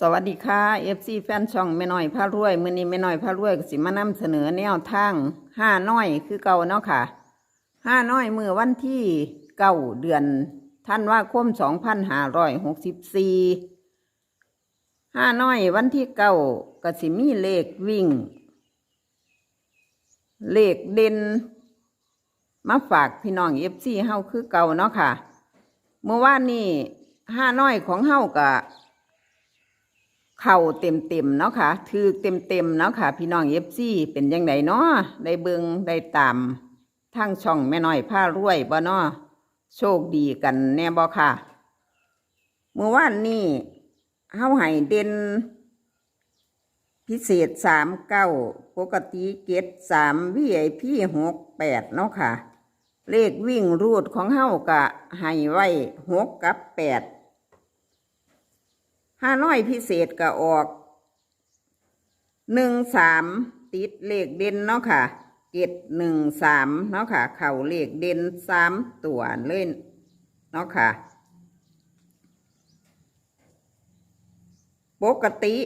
สวัสดีค่ะ FC แฟนช่องแม่น้อยพารวยมือนี้แม่น้อยพารวยก็สิมานำเสนอแนวทางห้าน้อยคือเก่าเนาะค่ะห้าน้อยมือวันที่เก้าเดือนท่านว่าคมสองพันห้าร้อยหกสิบสี่ห้าน้อยวันที่เก้าก็สิมีเลขวิ่ง เลขเด่นมาฝากพี่น้อง FC เฮาคือเก่าเนาะค่ะ เมื่อวานนี้ห้าน้อยของเฮากะ เข่าเต็มเต็มเนาะค่ะถือเต็มเต็มเนาะค่ะ พี่น้องเอฟซีเป็นยังไงเนาะได้เบิงได้ตามทางช่องแม่น้อยผ้ารวยบ่เนาะโชคดีกันแน่บ่ค่ะ เมื่อวานนี้เฮาให้เด่นพิเศษสามเก้าปกติเกตสามวีไอพีหกแปดเนาะค่ะ เลขวิ่งรูดของเฮากะให้ไว้หกกับแปด ห้าน้อยพิเศษก็ออกหนึ่งสามติดเลขเด่นเนาะค่ะเกตหนึ่งสามเนาะค่ะ เข่าเลขเด่นสามตัวเล่นเนาะค่ะ ปกติ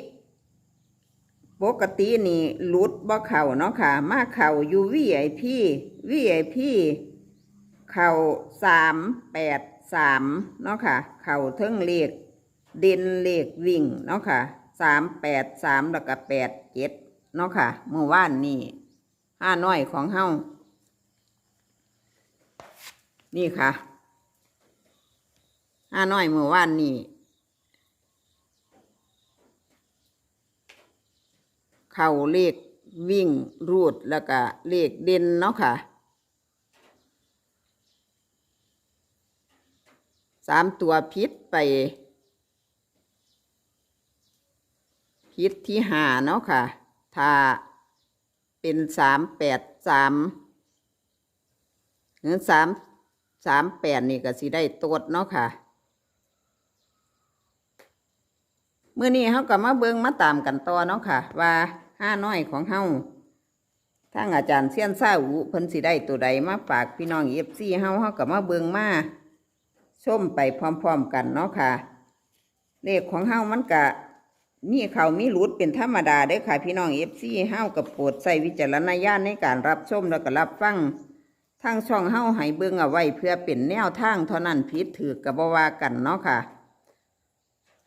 ปกตินี่ลุดบ่เข่าเนาะค่ะ มาเข่าอยู่วีไอพีวีไอพีเข่าสามแปดสามเนาะค่ะ เข่าเทิงเลข เด่นเลขวิ่งเนาะค่ะสามแปดสามแล้วก็แปดเจ็ดเนาะค่ะเมื่อวานนี่ห้าน้อยของเฮานี่ค่ะห้าน้อยเมื่อวานนี่เข่าเลขวิ่งรูดแล้วก็เลขเด่นเนาะค่ะสามตัวพิษไป พิษที่หาเนาะค่ะ ถ้าเป็นสามแปดสามหรือสามสามแปดนี่ก็สิได้ตดเนาะค่ะเมื่อนี้เขาก็มาเบิงมาตามกันต่อเนาะค่ะ ว่าห้าน้อยของเฮาทางอาจารย์เซียนซาอุเพิ่นสิได้ตัวใดมาฝากพี่น้องเอฟซีเฮาเฮาก็มาเบิงมาชมไปพร้อมๆกันเนาะค่ะ เลขของเฮามันกะ มีเขามีหลุดเป็นธรรมดาเด้อค่ะพี่น้องเอฟซีเฮากับโปรดใส่วิจารณญาณในการรับชมแล้วก็รับฟังทางช่องเฮาให้เบิ่งเอาไว้เพื่อเป็นแนวทางเท่านั้นผิดถือกับบวากันเนาะค่ะ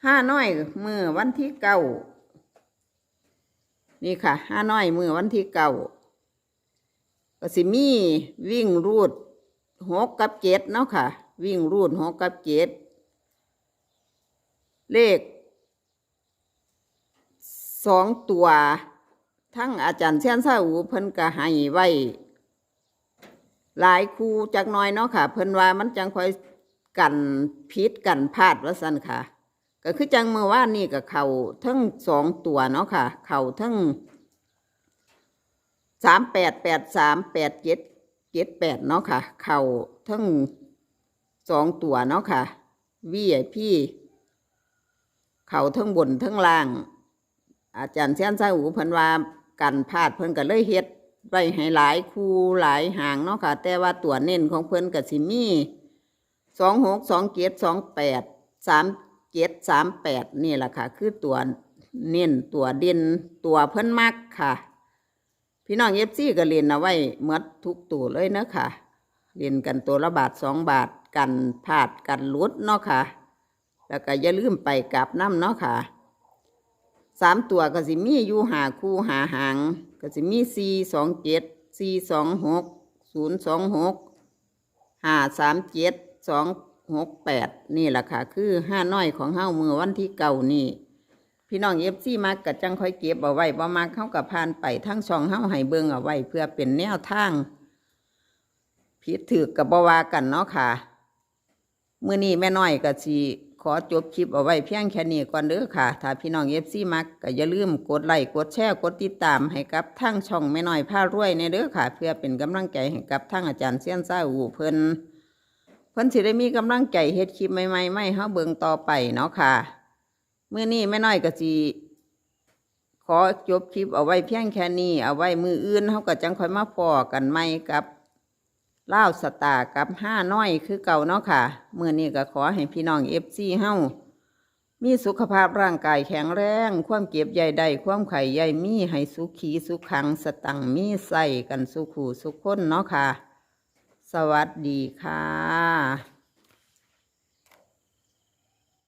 ห้าน้อยมือวันที่เก้านี่ค่ะห้าน้อยมือวันที่เก้าก็สิมีวิ่งรูดหกกับเจ็ดเนาะค่ะ วิ่งรูดหกกับเจ็ดเลข สองตัว ทั้งอาจารย์เชียนซาอูเพิ่นก็ให้ไว้ หลายคูจักน้อยเนาะค่ะ เพิ่นว่ามันจังคอยกันพิษกันพลาดว่าซั่นค่ะ ก็คือจังเมื่อวานนี่กับเข่าทั้งสองตัวเนาะค่ะ เข่าทั้งสามแปดแปดสามแปดเจ็ดเจ็ดแปดเนาะค่ะ เข่าทั้งสองตัวเนาะค่ะวีไอพี่ เข่าทั้งบนทั้งล่าง อาจารย์เชียนซาอูเพิ่นว่ากันพลาดเพิ่นก็เลยเฮ็ดไว้ให้หลายคู่หลายหางเนาะค่ะ แต่ว่าตัวเน้นของเพิ่นก็สิมีสองหกสองเจ็ดสองแปดสามเจ็ดสามแปดนี่แหละค่ะ คือตัวเน้นตัวเด่นตัวเพิ่นมักค่ะ พี่น้องเอฟซีก็เรียนเอาไว้หมดทุกตัวเลยเนาะค่ะเรียนกันตัวละบาทสองบาทกันพลาดกันลุดเนาะค่ะ แล้วก็อย่าลืมไปกลับน้ำเนาะค่ะ สามตัวก็สิมีอยู่หาคู่หาหางก็สิมีสี่สองเจ็ดสี่สองหกศูนย์สองหกห้าสามเจ็ดสองหกแปดนี่แหละค่ะ คือห้าน้อยของเฮามือวันที่เก่านี่ พี่น้องเอฟซีมากกัจังค่อยเก็บเอาไว้บ่มากเข้ากับพานไปทั้งช่องเฮาให้เบิงเอาไว้ เพื่อเป็นแนวทางผิดถือกับบวากันเนาะค่ะ มื่อนี้แม่น้อยก็สิ ขอจบคลิปเอาไว้เพียงแค่นี้ก่อนเด้อค่ะ ถ้าพี่น้องเอฟซีมักก็อย่าลืมกดไลค์กดแชร์กดติดตามให้กับทั้งช่องแม่น้อยผ้ารวยในเด้อค่ะ เพื่อเป็นกำลังใจให้กับทั้งอาจารย์เซียนซ่าอูเพิ่นเพิ่นสิได้มีกำลังใจเฮ็ดคลิปใหม่ๆไม่เฮาเบิ่งต่อไปเนาะค่ะเมื่อนี้แม่น้อยก็สิขอจบคลิปเอาไว้เพียงแค่นี้เอาไว้มืออื่นเฮาก็จังค่อยมาพอกันใหม่กับ เล่าสตาร์กับห้าน้อยคือเก่าเนาะค่ะ มือนี้ก็ขอให้พี่น้องเอฟซีเฮามีสุขภาพร่างกายแข็งแรง ความเก็บใหญ่ได้ความไข่ใหญ่มีให้สุขีสุขขังสตังมีใส่กันสุขูสุขคนเนาะค่ะ สวัสดีค่ะ